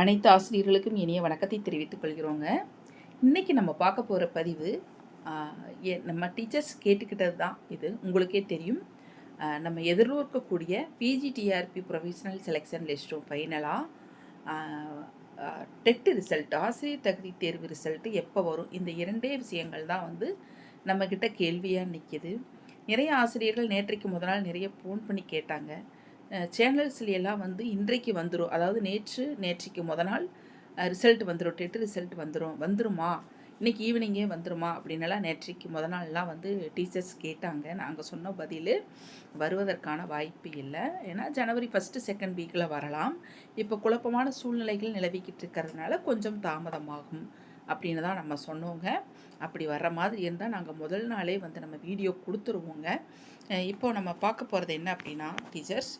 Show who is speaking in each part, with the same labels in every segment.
Speaker 1: அனைத்து ஆசிரியர்களுக்கும் இனிய வணக்கத்தை தெரிவித்துக் கொள்கிறோங்க. இன்றைக்கி நம்ம பார்க்க போகிற பதிவு நம்ம டீச்சர்ஸ் கேட்டுக்கிட்டது தான் இது. உங்களுக்கே தெரியும். நம்ம எதிர்நோக்கக்கூடிய பிஜிடிஆர்பி ப்ரொஃபஷனல் செலெக்ஷன் லிஸ்ட்டும் ஃபைனலாக டெட் ரிசல்ட் ஆசிரியர் தகுதி தேர்வு ரிசல்ட்டு எப்போ வரும்? இந்த இரண்டே விஷயங்கள் தான் வந்து நம்மக்கிட்ட கேள்வியாக நிற்கிது நிறைய ஆசிரியர்கள் நேற்றைக்கு முதல் நாள் நிறைய ஃபோன் பண்ணி கேட்டாங்க. சேனல்ஸ்ல எல்லாம் வந்து இன்றைக்கு வந்துடும் அதாவது நேற்று நேற்றைக்கு முத நாள் ரிசல்ட் வந்துடும் டெட்டு ரிசல்ட் வந்துடும் வந்துருமா? இன்னைக்கு ஈவினிங்கே வந்துருமா? அப்படின்னலாம் நேற்றைக்கு முத நாள்லாம் வந்து டீச்சர்ஸ் கேட்டாங்க. நாங்கள் சொன்ன பதில் வருவதற்கான வாய்ப்பு இல்லை. ஏன்னா ஜனவரி ஃபஸ்ட்டு செகண்ட் வீக்கில் வரலாம். இப்போ குழப்பமான சூழ்நிலைகள் நிலவிக்கிட்டு இருக்கிறதுனால கொஞ்சம் தாமதமாகும் அப்படின்னு தான் நம்ம சொன்னோங்க. அப்படி வர்ற மாதிரி இருந்தால் நாங்கள் முதல் நாளே வந்து நம்ம வீடியோ கொடுத்துருவோங்க. இப்போது நம்ம பார்க்க போகிறது என்ன அப்படின்னா டீச்சர்ஸ்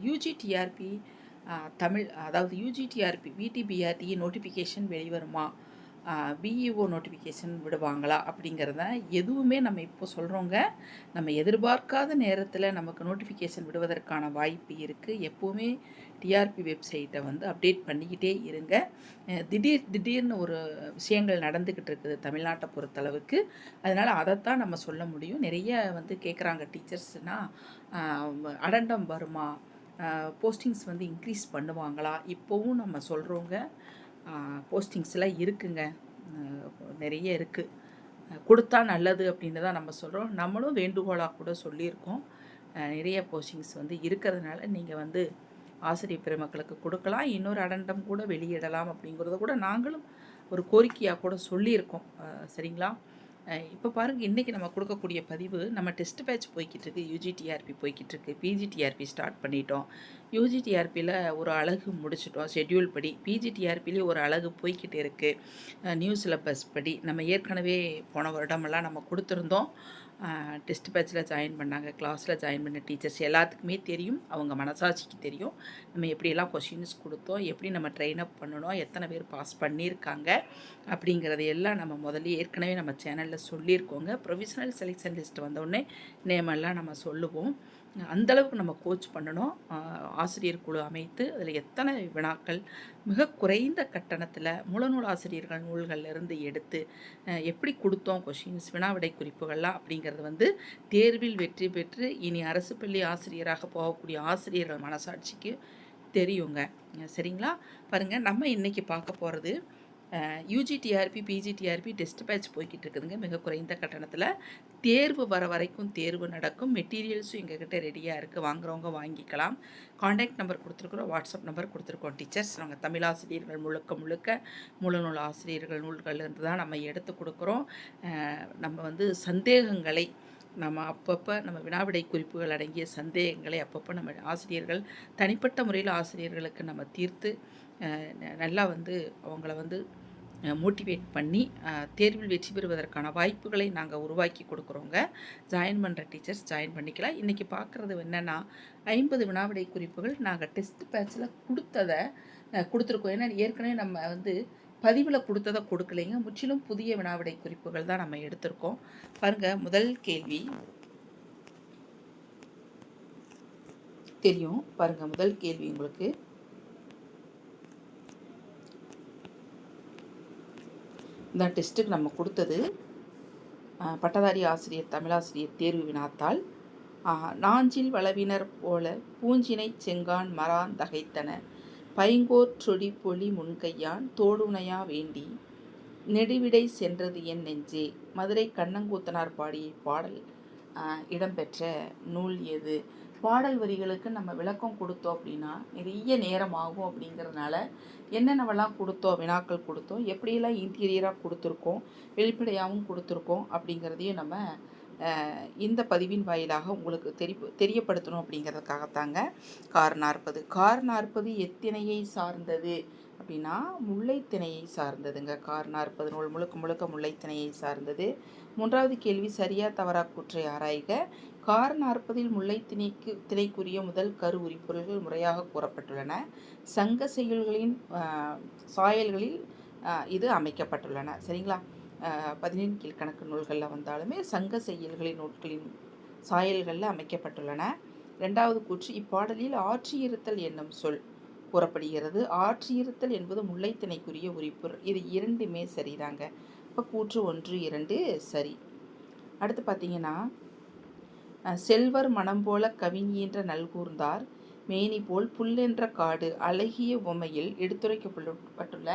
Speaker 1: யூஜிடிஆர்பி தமிழ் அதாவது யூஜிடிஆர்பி விடிபிஆர்டி நோட்டிஃபிகேஷன் வெளிவருமா? பிஇஓ நோட்டிஃபிகேஷன் விடுவாங்களா அப்படிங்கிறத எதுவுமே நம்ம இப்போ சொல்கிறோங்க நம்ம எதிர்பார்க்காத நேரத்தில் நமக்கு நோட்டிஃபிகேஷன் விடுவதற்கான வாய்ப்பு இருக்குது எப்போவுமே டிஆர்பி வெப்சைட்டை வந்து அப்டேட் பண்ணிக்கிட்டே இருங்க. திடீர் திடீர்னு ஒரு விஷயங்கள் நடந்துக்கிட்டு இருக்குது தமிழ்நாட்டை பொறுத்தளவுக்கு. அதனால் அதைத்தான் நம்ம சொல்ல முடியும். நிறைய வந்து கேட்குறாங்க டீச்சர்ஸ்னால் அடண்டம் வருமா? போஸ்டிங்ஸ் வந்து இன்க்ரீஸ் பண்ணுவாங்களா? இப்போவும் நம்ம சொல்கிறோங்க போஸ்டிங்ஸ்லாம் இருக்குங்க. நிறைய இருக்குது கொடுத்தா நல்லது அப்படின்னு தான் நம்ம சொல்கிறோம் நம்மளும் வேண்டுகோளாக கூட சொல்லியிருக்கோம். நிறைய போஸ்டிங்ஸ் வந்து இருக்கிறதுனால நீங்கள் வந்து ஆசிரியர் பெருமக்களுக்கு கொடுக்கலாம். இன்னொரு அடண்டம் கூட வெளியிடலாம் அப்படிங்கிறத கூட நாங்களும் ஒரு கோரிக்கையாக கூட சொல்லியிருக்கோம். சரிங்களா? இப்போ பாருங்கள் இன்றைக்கி நம்ம கொடுக்கக்கூடிய பதிவு நம்ம டெஸ்ட் பேட்ச் போய்கிட்டு இருக்கு யூஜிடிஆர்பி போய்கிட்டு இருக்கு பிஜிடிஆர்பி ஸ்டார்ட் பண்ணிட்டோம். யூஜிடிஆர்பியில் ஒரு அழகு முடிச்சிட்டோம் ஷெட்யூல் படி. பிஜிடிஆர்பிலேயே ஒரு அழகு போய்கிட்டு இருக்குது நியூ சிலபஸ் படி. நம்ம ஏற்கனவே போன வருடமெல்லாம் நம்ம கொடுத்துருந்தோம். டெஸ்ட் பேட்சில் ஜாயின் பண்ணாங்க கிளாஸில் ஜாயின் பண்ண டீச்சர்ஸ் எல்லாத்துக்குமே தெரியும் அவங்க மனசாட்சிக்கு தெரியும். நம்ம எப்படியெல்லாம் கொஷின்ஸ் கொடுத்தோம் எப்படி நம்ம ட்ரெயின் அப் பண்ணணும் எத்தனை பேர் பாஸ் பண்ணியிருக்காங்க அப்படிங்கிறத எல்லாம் நம்ம முதல்ல ஏற்கனவே நம்ம சேனலில் சொல்லியிருக்கோங்க. ப்ரொஃபஷனல் செலெக்ஷன் லிஸ்ட் வந்தோடனே நேமெல்லாம் நம்ம சொல்லுவோம். அந்தளவுக்கு நம்ம கோச் பண்ணணும். ஆசிரியர் குழு அமைத்து அதில் எத்தனை வினாக்கள் மிக குறைந்த கட்டணத்தில் முழநூல் ஆசிரியர்கள் நூல்கள்லேருந்து எடுத்து எப்படி கொடுத்தோம் கொஷின்ஸ் வினாவிடை குறிப்புகள்லாம் அப்படிங்கிறது வந்து தேர்வில் வெற்றி பெற்று இனி அரசு பள்ளி ஆசிரியராக போகக்கூடிய ஆசிரியர்கள் மனசாட்சிக்கு தெரியுங்க. சரிங்களா? பாருங்கள் நம்ம இன்றைக்கி பார்க்க போகிறது யூஜிடிஆர்பி பிஜிடிஆர்பி டெஸ்ட் பேட்ச் போய்கிட்டு இருக்குதுங்க. மிக குறைந்த கட்டணத்தில் தேர்வு வர வரைக்கும் தேர்வு நடக்கும். மெட்டீரியல்ஸும் எங்ககிட்ட ரெடியாக இருக்குது வாங்குறவங்க வாங்கிக்கலாம். காண்டாக்ட் நம்பர் கொடுத்துருக்குறோம். வாட்ஸ்அப் நம்பர் கொடுத்துருக்கோம். டீச்சர்ஸ் நாங்கள் தமிழ் ஆசிரியர்கள் முழுக்க முழுக்க முழுநூல் ஆசிரியர்கள் நூல்கள்லேருந்து தான் நம்ம எடுத்து கொடுக்குறோம். நம்ம வந்து சந்தேகங்களை நம்ம அப்பப்போ நம்ம வினாவிடை குறிப்புகள் அடங்கிய சந்தேகங்களை அப்பப்போ நம்ம ஆசிரியர்கள் தனிப்பட்ட முறையில் ஆசிரியர்களுக்கு நம்ம தீர்த்து நல்லா வந்து அவங்கள வந்து மோட்டிவேட் பண்ணி தேர்வில் வெற்றி பெறுவதற்கான வாய்ப்புகளை நாங்கள் உருவாக்கி கொடுக்குறோங்க. ஜாயின் பண்ணுற டீச்சர்ஸ் ஜாயின் பண்ணிக்கலாம். இன்றைக்கி பார்க்குறது என்னென்னா ஐம்பது வினாவிடை குறிப்புகள் நாங்கள் டெஸ்ட் பேட்சில் கொடுத்ததை கொடுத்துருக்கோம். ஏன்னா ஏற்கனவே நம்ம வந்து பதிவில் கொடுத்ததை கொடுக்கலைங்க. முற்றிலும் புதிய வினாவிடை குறிப்புகள் தான் நம்ம எடுத்திருக்கோம். பாருங்கள் முதல் கேள்வி. தெரியும். பாருங்கள் முதல் கேள்வி உங்களுக்கு. இந்த டெஸ்ட்டுக்கு நம்ம கொடுத்தது. பட்டதாரி ஆசிரியர் தமிழாசிரியர் தேர்வு வினாத்தாள் நாஞ்சில் வளவினர் போல பூஞ்சினை செங்கான் மரான் தகைத்தன பைங்கோர் சொடி பொலி முன்கையான் தோடுணையா வேண்டி நெடுவிடை சென்றது என் நெஞ்சே மதுரை கண்ணங்கூத்தனார் பாடிய பாடல் இடம்பெற்ற நூல் எது? பாடல் வரிகளுக்கு நம்ம விளக்கம் கொடுத்தோம் அப்படின்னா நிறைய நேரம் ஆகும் அப்படிங்கிறதுனால என்னென்னவெல்லாம் கொடுத்தோம் வினாக்கள் கொடுத்தோம் எப்படியெல்லாம் இன்டீரியராக கொடுத்துருக்கோம் வெளிப்படையாகவும் கொடுத்துருக்கோம் அப்படிங்கிறதையும் நம்ம இந்த பதிவின் வாயிலாக உங்களுக்கு தெரி தெரியப்படுத்தணும் அப்படிங்கிறதுக்காகத்தாங்க. கார் நாற்பது. கார் நாற்பது எத்தினையை சார்ந்தது? அப்படின்னா முல்லைத்திணையை சார்ந்ததுங்க. கார் நாற்பது நூல் முழுக்க முழுக்க முல்லைத்திணையை சார்ந்தது. மூன்றாவது கேள்வி சரியா தவறா கூற்றை ஆராய்க. கார் நாற்பதில் முல்லைத்திணைக்கு திணைக்குரிய முதல் கரு உரிப்பொருள்கள் முறையாக கூறப்பட்டுள்ளன. சங்க செயல்களின் சாயல்களில் இது அமைக்கப்பட்டுள்ளன. சரிங்களா? பதினெண் பதினேழு கீழ்கணக்கு நூல்களில் வந்தாலுமே சங்க செயல்களின் நூல்களின் சாயல்களில் அமைக்கப்பட்டுள்ளன. ரெண்டாவது கூற்று இப்பாடலில் ஆற்றியிருத்தல் என்னும் சொல் கூறப்படுகிறது. ஆற்றியிருத்தல் என்பது முல்லைத்திணைக்குரிய உரிப்பொருள் இது இரண்டுமே சரிதாங்க. இப்போ கூற்று ஒன்று இரண்டு சரி. அடுத்து பார்த்தீங்கன்னா செல்வர் மனம் போல கவிஞன்ற நல்கூர்ந்தார். மேனி போல் புல்லென்ற காடு அழகிய உமையில் எடுத்துரைக்கப்பட்டுள்ள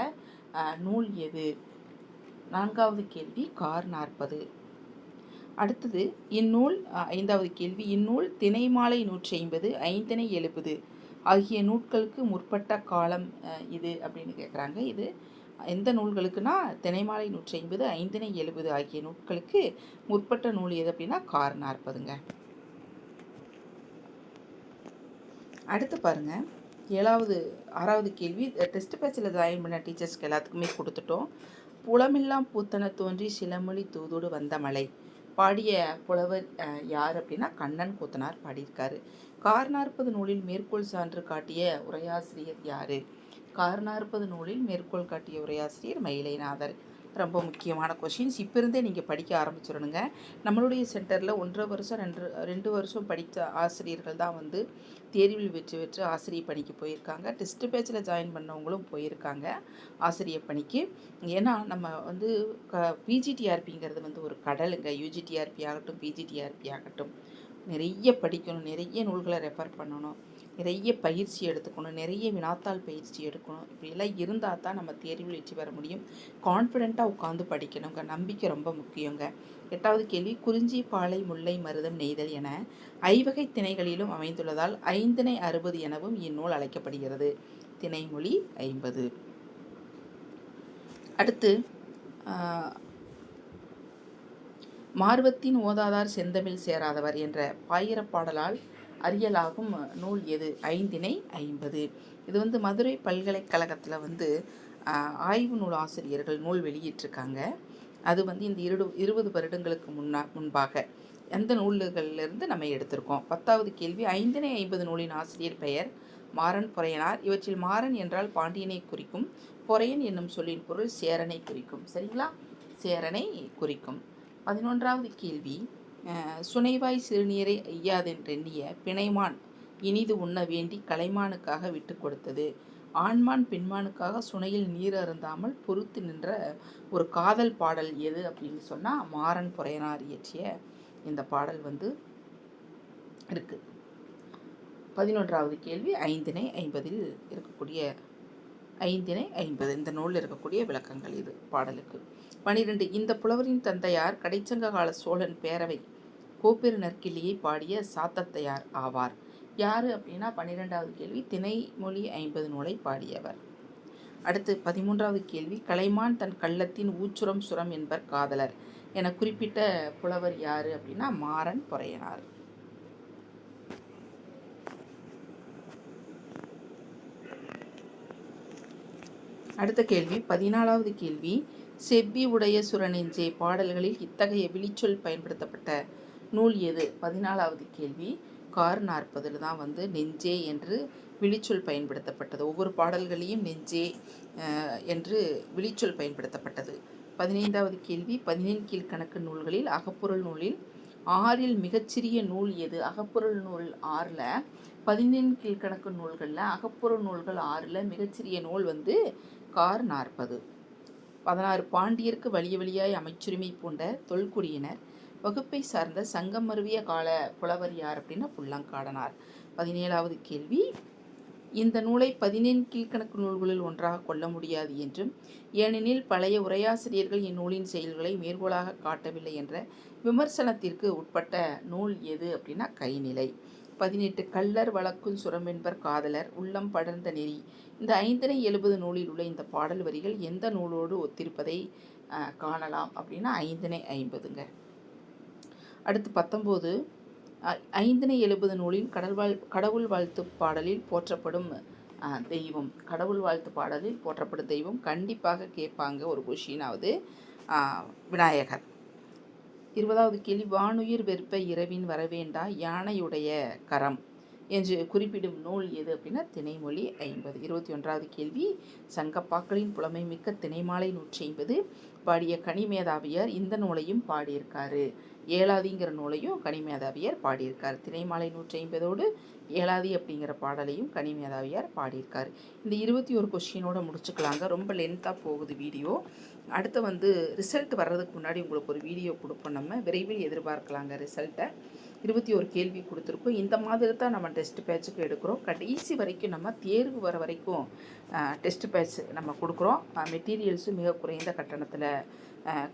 Speaker 1: நூல் எது? நான்காவது கேள்வி கார் நாற்பது. அடுத்தது இந்நூல் ஐந்தாவது கேள்வி இந்நூல் திணைமாலை நூற்றி ஐம்பது ஐந்தினை எழுபது ஆகிய நூட்களுக்கு முற்பட்ட காலம் இது அப்படின்னு கேட்குறாங்க இது எந்த நூல்களுக்குன்னா தினைமாலை நூற்றி ஐம்பது ஐந்தினை எழுபது ஆகிய நூட்களுக்கு முற்பட்ட நூல் எது அப்படின்னா கார் நாற்பதுங்க. அடுத்து பாருங்கள் ஏழாவது ஆறாவது கேள்வி டெஸ்ட் பேச்சில் ஜாயின் பண்ண டீச்சர்ஸ்க்கு எல்லாத்துக்குமே கொடுத்துட்டோம். புலமெல்லாம் பூத்தன தோன்றி சிலமொழி தூதோடு வந்த மலை. பாடிய புலவர் யார் அப்படின்னா கண்ணன் கூத்தனார் பாடியிருக்காரு. கார்நாற்பது நூலில் மேற்கோள் சான்று காட்டிய உரையாசிரியர் யார்? கார்நாற்பது நூலில் மேற்கோள் காட்டிய உரையாசிரியர் மயிலைநாதர். ரொம்ப முக்கியமான கொஷின்ஸ் இப்போ இருந்தே நீங்கள் படிக்க ஆரம்பிச்சிடணுங்க. நம்மளுடைய சென்டரில் ஒன்றரை வருஷம் ரெண்டு ரெண்டு வருஷம் படித்த ஆசிரியர்கள் தான் வந்து தேர்வில் வெற்றி பெற்று ஆசிரியர் பணிக்கு போயிருக்காங்க. டெஸ்ட் பேச்சில் ஜாயின் பண்ணவங்களும் போயிருக்காங்க ஆசிரியர் பணிக்கு. ஏன்னா நம்ம வந்து க பிஜிடிஆர்பிங்கிறது வந்து ஒரு கடலுங்க. யூஜிடிஆர்பி ஆகட்டும் பிஜிடிஆர்பி ஆகட்டும். நிறைய படிக்கணும் நிறைய நூல்களை ரெஃபர் பண்ணணும். நிறைய பயிற்சி எடுத்துக்கணும் நிறைய வினாத்தாள் பயிற்சி எடுக்கணும். இப்படியெல்லாம் இருந்தால் தான் நம்ம தேர்வில் வெற்றி பெற முடியும். கான்ஃபிடெண்ட்டாக உட்காந்து படிக்கணுங்க. நம்பிக்கை ரொம்ப முக்கியங்க. எட்டாவது கேள்வி குறிஞ்சி பாலை முல்லை மருதம் நெய்தல் என ஐவகை திணைகளிலும் அமைந்துள்ளதால் ஐந்திணை அறுபது எனவும் இந்நூல் அழைக்கப்படுகிறது. திணைமொழி ஐம்பது. அடுத்து மார்வத்தின் ஓதாதார் செந்தமிழ் சேராதவர் என்ற பாயிரப்பாடலால் அறியலாகும் நூல் எது? ஐந்தினை ஐம்பது. இது வந்து மதுரை பல்கலைக்கழகத்தில் வந்து ஆய்வு நூல் ஆசிரியர்கள் நூல் வெளியிட்டிருக்காங்க. அது வந்து இந்த இரு இருபது வருடங்களுக்கு முன்னா முன்பாக எந்த நூல்களிலிருந்து நம்ம எடுத்திருக்கோம்? பத்தாவது கேள்வி ஐந்தினை ஐம்பது நூலின் ஆசிரியர் பெயர் மாறன் பொறையனார். இவற்றில் மாறன் என்றால் பாண்டியனை குறிக்கும் பொறையன் என்னும் சொல்லின் பொருள் சேரனை குறிக்கும். சரிங்களா? சேரனை குறிக்கும். பதினொன்றாவது கேள்வி சுனைவாய் சிறுநீரை ஐயாதென்றெண்ணிய பிணைமான் இனிது உண்ண வேண்டி கலைமானுக்காக விட்டு கொடுத்தது. ஆண்மான் பெண்மானுக்காக சுனையில் நீர் அருந்தாமல் பொறுத்து நின்ற ஒரு காதல் பாடல் எது? அப்படின்னு சொன்னால் மாறன் புறையனார் இயற்றிய இந்த பாடல் வந்து இருக்குது பதினொன்றாவது கேள்வி ஐந்தினை ஐம்பதில் இருக்கக்கூடிய ஐந்தினை ஐம்பது இந்த நூலில் இருக்கக்கூடிய விளக்கங்கள் இது பாடலுக்கு. பனிரெண்டு இந்த புலவரின் தந்தையார் கடைச்சங்க கால சோழன் பேரவை கோப்பெரு நற்கிள்ளியை பாடிய சாத்தத்தையார் ஆவார். யார் அப்படின்னா பன்னிரெண்டாவது கேள்வி திணைமொழி ஐம்பது நூலை பாடியவர். அடுத்து பதிமூன்றாவது கேள்வி கலைமான் தன் கள்ளத்தின் ஊச்சுரம் சுரம் என்பர் காதலர் என குறிப்பிட்ட புலவர் யார் அப்படின்னா மாறன் பொறையனார். அடுத்த கேள்வி பதினாலாவது கேள்வி செவ்வி உடைய சுரநெஞ்சே பாடல்களில் இத்தகைய விழிச்சொல் பயன்படுத்தப்பட்ட நூல் எது? பதினாலாவது கேள்வி. கார் நாற்பதில் தான் வந்து நெஞ்சே என்று விழிச்சொல் பயன்படுத்தப்பட்டது. ஒவ்வொரு பாடல்களையும் நெஞ்சே என்று விழிச்சொல் பயன்படுத்தப்பட்டது. பதினைந்தாவது கேள்வி. பதினெண் கீழ்கணக்கு நூல்களில் அகப்பொருள் நூலில் ஆறில் மிகச்சிறிய நூல் எது? அகப்பொருள் நூல் ஆறில் பதினெண் கீழ்கணக்கு நூல்களில் அகப்பொருள் நூல்கள் ஆறில் மிகச்சிறிய நூல் வந்து கார் நாற்பது. பதினாறு பாண்டியருக்கு வழிய வழியாய் அமைச்சுரிமை பூண்ட தொல்குடியினர். வகுப்பை சார்ந்த சங்கம் மருவிய கால புலவர் யார் அப்படின்னா புல்லாங்காடனார். பதினேழாவது கேள்வி. இந்த நூலை பதினேழு கீழ்கணக்கு நூல்களில் ஒன்றாக கொள்ள முடியாது என்றும் ஏனெனில் பழைய உரையாசிரியர்கள் இந்நூலின் செயல்களை மேற்கோளாக காட்டவில்லை என்ற விமர்சனத்திற்கு உட்பட்ட நூல் எது அப்படின்னா கைநிலை. பதினெட்டு கள்ளர் வழக்கும் சுரமென்பர் காதலர் உள்ளம் படர்ந்த நெறி. இந்த ஐந்தனை எழுபது நூலில் உள்ள இந்த பாடல் வரிகள் எந்த நூலோடு ஒத்திருப்பதை காணலாம் அப்படின்னா ஐந்தனை ஐம்பதுங்க. அடுத்து பத்தொம்போது ஐந்தினை எழுபது நூலின் கடல் வாழ் கடவுள் வாழ்த்து பாடலில் போற்றப்படும் தெய்வம். கடவுள் வாழ்த்து பாடலில் போற்றப்படும் தெய்வம் கண்டிப்பாக கேட்பாங்க ஒரு கொஷினாவது விநாயகர். இருபதாவது கேள்வி வானுயிர் வெறுப்ப இரவின் வரவேண்டா யானையுடைய கரம் என்று குறிப்பிடும் நூல் எது அப்படின்னா திணைமொழி ஐம்பது. இருபத்தி ஒன்றாவது கேள்வி சங்கப்பாக்களின் புலமை மிக்க திணைமாலை நூற்றி ஐம்பது. பாடிய கனிமேதாவியார் இந்த நூலையும் பாடியிருக்காரு. ஏழாதிங்கிற நூலையும் கனிமேதாவியார் பாடியிருக்கார். திணைமாலை நூற்றி ஐம்பதோடு ஏழாதி அப்படிங்கிற பாடலையும் கனிமேதாவியார் பாடியிருக்கார். இந்த இருபத்தி ஒரு கொஷினோட முடிச்சுக்கலாங்க. ரொம்ப லென்த்தாக போகுது வீடியோ. அடுத்து வந்து ரிசல்ட் வர்றதுக்கு முன்னாடி உங்களுக்கு ஒரு வீடியோ கொடுப்போம் நம்ம. விரைவில் எதிர்பார்க்கலாங்க ரிசல்ட்டை இருபத்தி ஒரு கேள்வி கொடுத்துருக்கோம். இந்த மாதிரி தான் நம்ம டெஸ்ட் பேட்சுக்கு எடுக்கிறோம். கடைசி வரைக்கும் நம்ம தேர்வு வர வரைக்கும் டெஸ்ட் பேட்ச் நம்ம கொடுக்குறோம். மெட்டீரியல்ஸும் மிக குறைந்த கட்டணத்தில்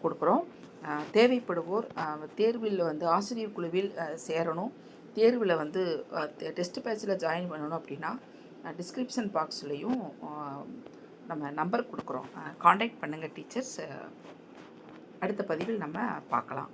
Speaker 1: கொடுக்குறோம். தேவைப்படுவோர் தேர்வில் வந்து ஆசிரியர் குழுவில் சேரணும். தேர்வில் வந்து டெஸ்ட் பேட்சில் ஜாயின் பண்ணணும் அப்படின்னா டிஸ்கிரிப்ஷன் பாக்ஸ்லேயும் நம்ம நம்பர் கொடுக்குறோம். காண்டாக்ட் பண்ணுங்கள் டீச்சர்ஸ் அடுத்த பதிவில் நம்ம பார்க்கலாம்.